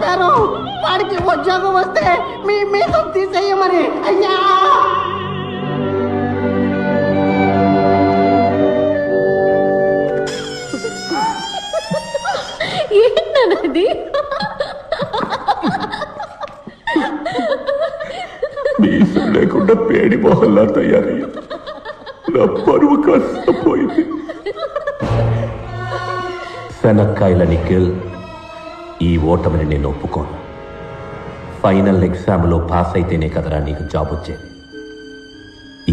చెప్పారు. వాడికి ఉద్యోగం వస్తే మీ మేకం తీసేయమని. అయ్యా! ఏంటన్నది? మీసం లేకుండా పేడి మొహల్లా తయారీ నా పరువు కష్టపోయింది పోయింది. శనక్కాయల నిఖిల్ ఈ ఓటమిని నేను ఒప్పుకోను. ఫైనల్ ఎగ్జామ్లో పాస్ అయితేనే కదరా నీకు జాబ్ వచ్చేది.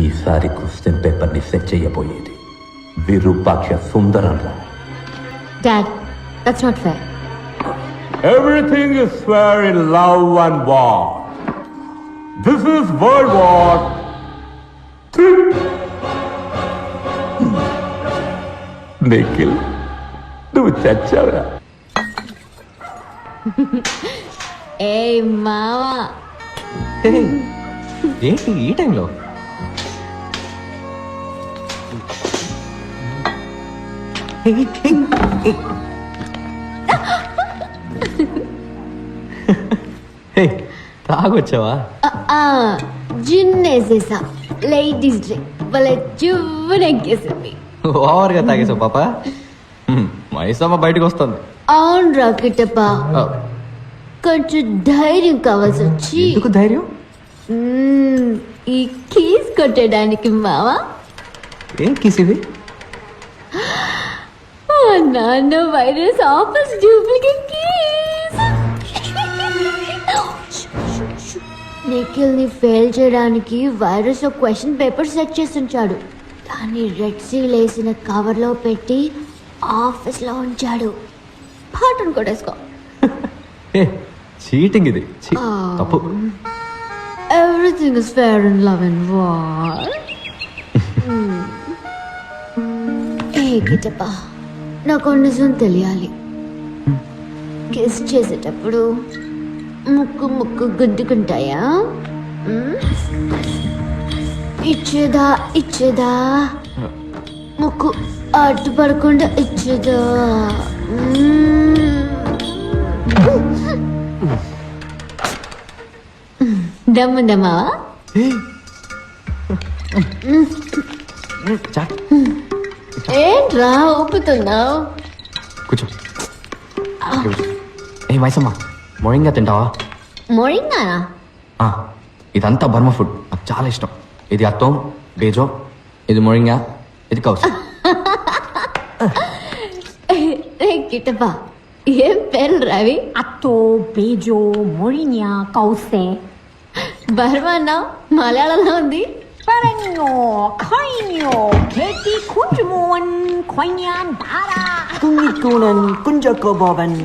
ఈసారి క్వశ్చన్ పేపర్ని సెట్ చేయబోయేది. విరూపాక్ష సుందరం రా. Dad that's not fair Everything is fair in love and war. This is World War. Nikhil నువ్వు చచ్చావురా. ఏ మావా? ఏంటి ఈ టైంలో? తాగొచ్చావా? జిన్నేసేసా లేడీస్ డ్రింక్ భలే చువ్వనెక్కేసింది ఓవర్గా తాగేసావు పాప. మైసమ్మ బయటకు వస్తుంది. అవును రా కిట్టప్ప ఆ, కొంచెం ధైర్యం కావాల్సి వచ్చి. ఎందుకు ధైర్యం? మ్మ్, ఈ కీస్ కొట్టడానికి మావా? ఏం కిస్ ఇది నాన్న వైరస్ ఆఫీస్ డూప్లికేట్ కీస్. నిఖిల్ని ఫెయిల్ చేయడానికి వైరస్ క్వశ్చన్ పేపర్ సెట్ చేసి ఉంచాడు. దాన్ని రెడ్ సీల్ వేసిన కవర్లో పెట్టి ఆఫీస్లో ఉంచాడు. పాటను కొట్టేసుకో. చీటింగ్ ఇది. చీ, తప్పు. Everything is fair and love and war ఏ కిటప్ప నాకు నిజం తెలియాలి. కిస్ చేసేటప్పుడు ముక్కు ముక్కు గుద్దుకుంటాయా? ఇచ్చేదా ఇచ్చేదా? ముక్కు అడ్డు పడకుండా ఇచ్చేదా? మ్మ్. దమ్ముందమ్మా ఏంట్రా ఊపుతున్నావు కూర్చో. ఏ మైసమ్మ మొయింగా తింటావా? మొరింగానా ఆ, ఇదంతా బర్మ ఫుడ్ నాకు చాలా ఇష్టం. ఇది అత్తం బేజో ఇది మొరింగా ఇది కౌస్. கிட்டப்பா என் பேர் ரவி. அத்தோ பேஜோ மொழினியா கௌசே. பர்வானா மலையாளம் தான் வந்து. பரங்கோ காயினியோ கேட்டி குஞ்சுமோவன் கொய்யான் தாரா. குஞ்சிக்கூனன் குஞ்சக்கோபோவன்.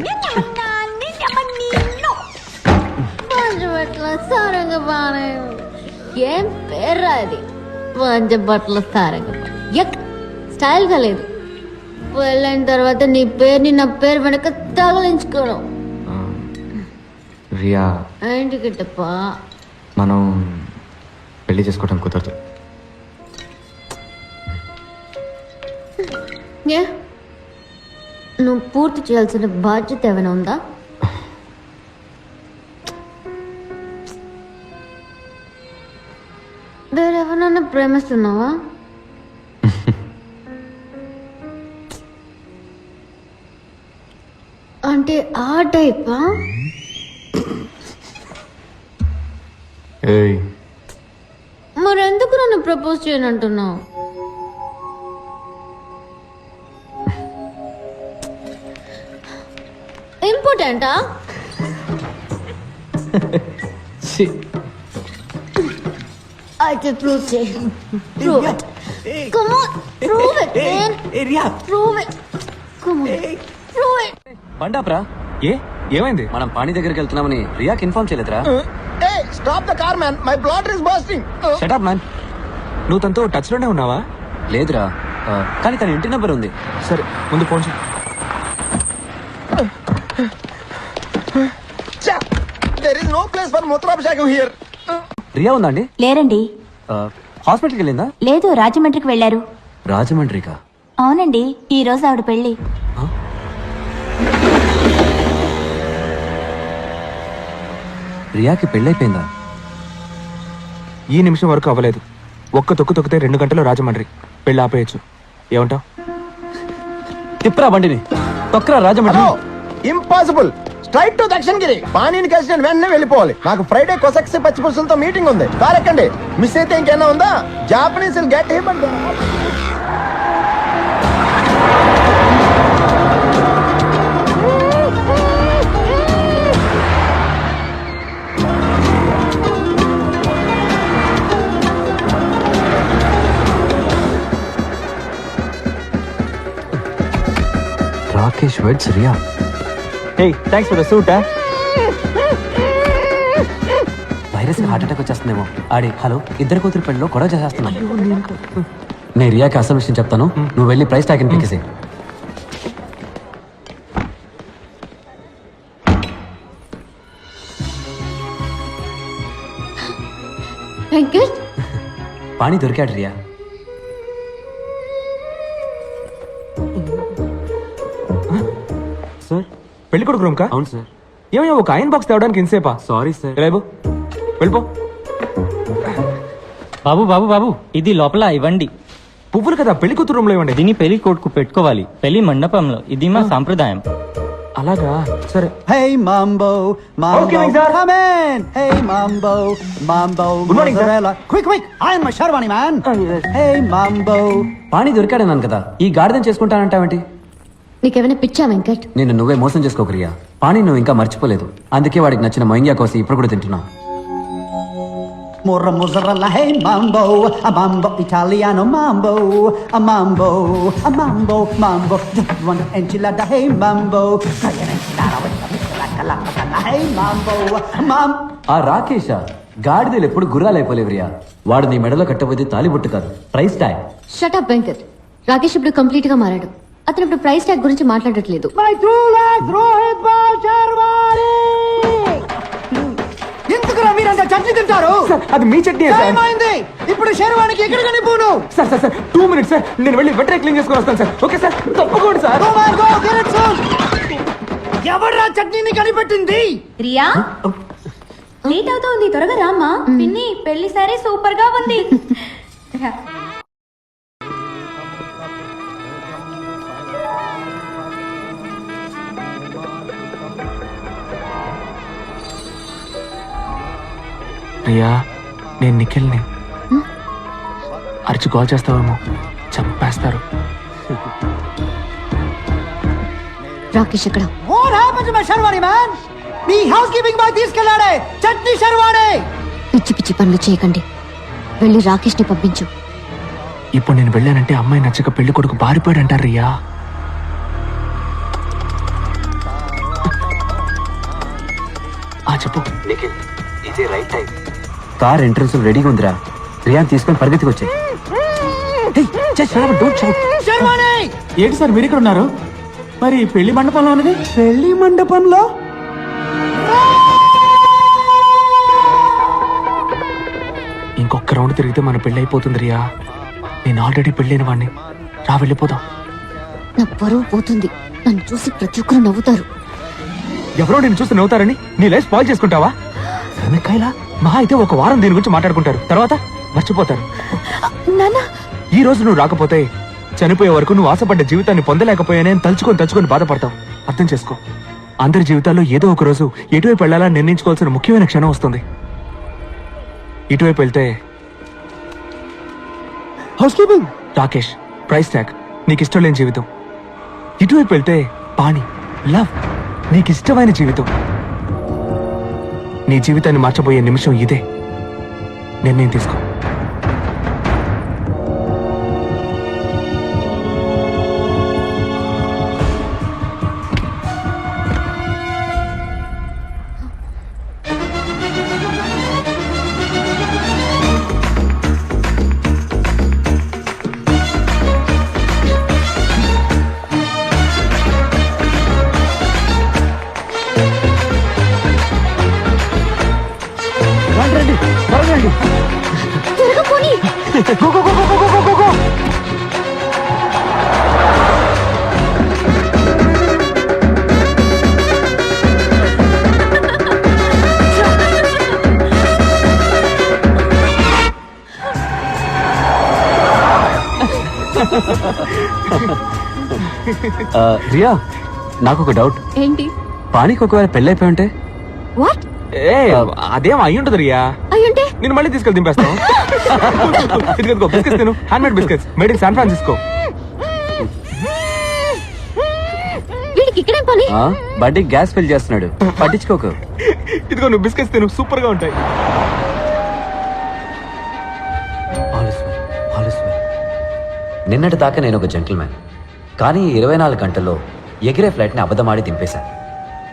சாரங்க பாரு. ஏன் பேராதி பஞ்ச பட்டில் சாரங்க. எக் ஸ்டைல் கலைது వెళ్ళిన తర్వాత నీ పేరుని నా పేరు వెనక తగిలించుకోను రియా. ఏంటి కిట్టప్ప? మనం పెళ్ళి చేసుకోవడం కుదరదు. ఏ? నువ్వు పూర్తి చేయాల్సిన బాధ్యత ఏమైనా ఉందా? వేరెవరన్నా ప్రేమిస్తున్నావా? అంటే ఆ టైపా? ఏయ్. మరెందుకు నన్ను ప్రపోజ్ చేయనంటున్నావు? ఇంపార్టెంటా? ఛీ, అయితే ప్రూవ్ చేయి. Prove it. Come on prove it man Riya prove it come on prove it పండాప్రా? ఏ? ఏమైంది? మనం పాణి దగ్గరికి వెళ్తున్నామని రియాకి ఇన్ఫార్మ్ చేయలేదురా. stop the car, man. My bladder is bursting. Uh, shut up man నువ్వు తనతో టచ్లోనే ఉన్నావా? లేదురా. ఆ, కానీ తన ఇంటి నెంబర్ ఉంది. సరే ముందు ఫోన్ చేయి. There is no place for Mutrabhishekam here. Riya ఉందా అండి? లేరండి. హాస్పిటల్కి వెళ్ళిందా? లేదు రాజమండ్రికి వెళ్ళారు. రాజమండ్రికా? అవునండి ఈ రోజు ఆవిడ పెళ్ళి రియాకి పెళ్ళైపోయిందా? ఈ నిమిషం వరకు అవ్వలేదు. ఒక్క తొక్కు తొక్కితే రెండు గంటలు రాజమండ్రి. పెళ్ళి ఆపేయచ్చు. ఏమంటావు? తిప్పరా బండిని. తొక్కరా Rajahmundry. Impossible. Straight to Dakshinagiri. పానీని కలిసి నేను వెంటనే వెళ్ళిపోవాలి. నాకు ఫ్రైడే కొసక్సి పచ్చిపులుసులతో మీటింగ్ ఉంది. కారెక్కండి. మిస్ అయితే ఇంకేమైనా ఉందా? Japanese get him weds Riya hey thanks for the suit virus heart attack వచ్చేస్తుందేమో. Audi hello ఇద్దరు కూతురు పెళ్ళిలో గొడవ చేసేస్తున్నాను. నేను రియాకి అసలు విషయం చెప్తాను. నువ్వు వెళ్ళి ప్రైస్ ట్యాగ్ వెంకట్? పాణి దొరికాడు రియా. పెళ్ళి కొడుకు రూమ్ కా? అవును సార్. ఏమయ్యా ఒక ఐరన్ బాక్స్ తేవడానికి ఇంతసేపా? సారీ సార్ రేపు వెళ్ళిపో. బాబు బాబు బాబు ఇది లోపల ఇవ్వండి. పువ్వులు కదా పెళ్ళి కూతురు రూమ్లో ఇవ్వండి. దీని పెళ్ళి కొడుకు పెట్టుకోవాలి. పెళ్ళి మండపంలో. ఇది మా సాంప్రదాయం. అలాగా? సరే. Hey Mambo, Mambo, Okay, sir. come in. Hey Mambo, Mambo, Good morning, sir. mozzarella. Quick, quick, I am a Sharwani man. Hey Mambo. పాణి దొరికాడన్నాను కదా. ఈ గాడిదం చేసుకుంటానంటావేంటి? నీకేమైనా పిచ్చా వెంకట్? నేను నువ్వే మోసం చేసుకోకరియా. పాని నువ్వు ఇంకా మర్చిపోలేదు. అందుకే వాడికి నచ్చిన మొయంగా కోసి ఇప్పుడు కూడా తింటున్నావు Mora mozzarella, la hey mambo a mambo italiano mambo a mambo a mambo mambo just want to enchilada hey గాడిదలు ఎప్పుడు గుర్రాలైపోలేవు రియా వాడు నీ మెడలో కట్టబోతే తాలి పుట్టు కాదు. Try style shut up Venkat. Rakesh ఇప్పుడు కంప్లీట్గా మారాడు. అతను ఇప్పుడు ప్రైస్ ట్యాగ్ గురించి మాట్లాడట్లేదు. ఎందుకురా మీరంతా చట్నీ తింటారు? సార్ అది మీ చట్నీ సార్ ఏమైంది? ఇప్పుడు శర్వానికి ఎక్కడికి నిపుణు sir sir sir two minutes sir నేను వెళ్ళి వెంటనే క్లీన్ చేసుకొని వస్తాను సార్ ఓకే సార్ తప్పకుండా సార్ ఎవడ్రా చట్నీని కనిపెట్టింది? రియా? లేట్ అవుతోంది త్వరగా రామ్మా. పిన్ని పెళ్ళి సరే సూపర్గా ఉంది. ప్రియా నేను నిఖిల్ని. అరిచి కాల్ చేస్తావేమో చంపేస్తారు. Rakesh what to my Sharvani man me housekeeping boy తీసుకెళ్ళాడే చట్నీ శర్వాణి! పిచ్చి పిచ్చి పనులు చేయకండి. వెళ్ళి రాకేష్ని పంపించు. ఇప్పుడు నేను వెళ్ళానంటే అమ్మాయి నచ్చక పెళ్ళి కొడుకు బారిపోయాడు అంటారు రియా. ఆ చెప్పు. ఇదే రైట్ టైం కార్ ఎంట్రన్స్ రెడీగా ఉందిరా. రియాన్ తీసుకొని పరిగెత్తికి వచ్చాయి. ఏంటి సార్ మీరు ఇక్కడ ఉన్నారు? మరి పెళ్ళి మండపంలో ఉన్నది? పెళ్ళి మండపంలో? ఇంకొక రౌండ్ తిరిగితే మన పెళ్ళి అయిపోతుంది రియా. నేను ఆల్రెడీ పెళ్ళైన వాడిని రా వెళ్ళిపోదాం. నా పరువు పోతుంది. నన్ను చూసి ప్రతి ఒక్కరు నవ్వుతారు. ఎవరో నేను చూసి నవ్వుతారని నీ లైఫ్ స్పాయిల్ చేసుకుంటావా? వెనకాయలా? మహా అయితే ఒక వారం దీని గురించి మాట్లాడుకుంటారు. తర్వాత మర్చిపోతారు. నానా ఈ రోజు నువ్వు రాకపోతే చనిపోయే వరకు నువ్వు ఆశపడ్డ జీవితాన్ని పొందలేకపోయానే తలుచుకొని తలుచుకొని బాధపడతావు. అర్థం చేసుకో. అందరి జీవితాల్లో ఏదో ఒక రోజు ఎటువైపు వెళ్ళాలని నిర్ణయించుకోవాల్సిన ముఖ్యమైన క్షణం వస్తుంది. ఇటువైపు వెళ్తే housekeeping Rakesh price tag నీకు ఇష్టం లేని జీవితం. ఇటువైపు వెళ్తే పాణి లవ్ నీకు ఇష్టమైన జీవితం. నీ జీవితాన్ని మార్చబోయే నిమిషం ఇదే. నిర్ణయం తీసుకో. త్వరగా పోనీ రియా నాకు ఒక డౌట్. ఏంటి? పానీకి ఒకవేళ పెళ్ళైపోయి ఉంటే? వాట్? ఏ అదేం అయి ఉంటుంది రియా. అయ్యుంటే? నేను మళ్ళీ తీసుకెళ్ళి దింపేస్తాను. ఇదిగో బిస్కెట్స్ తిను. Handmade biscuits made in San Francisco వీడికి ఇక్కడేం పని? ఆ, బడ్డీ గ్యాస్ ఫిల్ చేస్తున్నాడు. పట్టించుకోకు. ఇదిగో నువ్వు బిస్కెట్స్ తిను. సూపర్గా ఉంటాయి. నిన్నటి దాకా నేను ఒక జెంటిల్మ్యాన్ కానీ ఇరవై నాలుగు గంటల్లో ఎగిరే ఫ్లైట్ని అబద్ధమాడి దింపేశాను.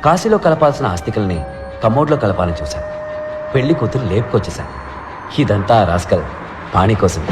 కాశీలో కలపాల్సిన ఆస్తికల్ని కమోడ్లో కలపాలని చూశాను. పెళ్ళి కూతురు లేపుకొచ్చేశాను. ఇదంతా రాస్కల్ పాణి కోసం.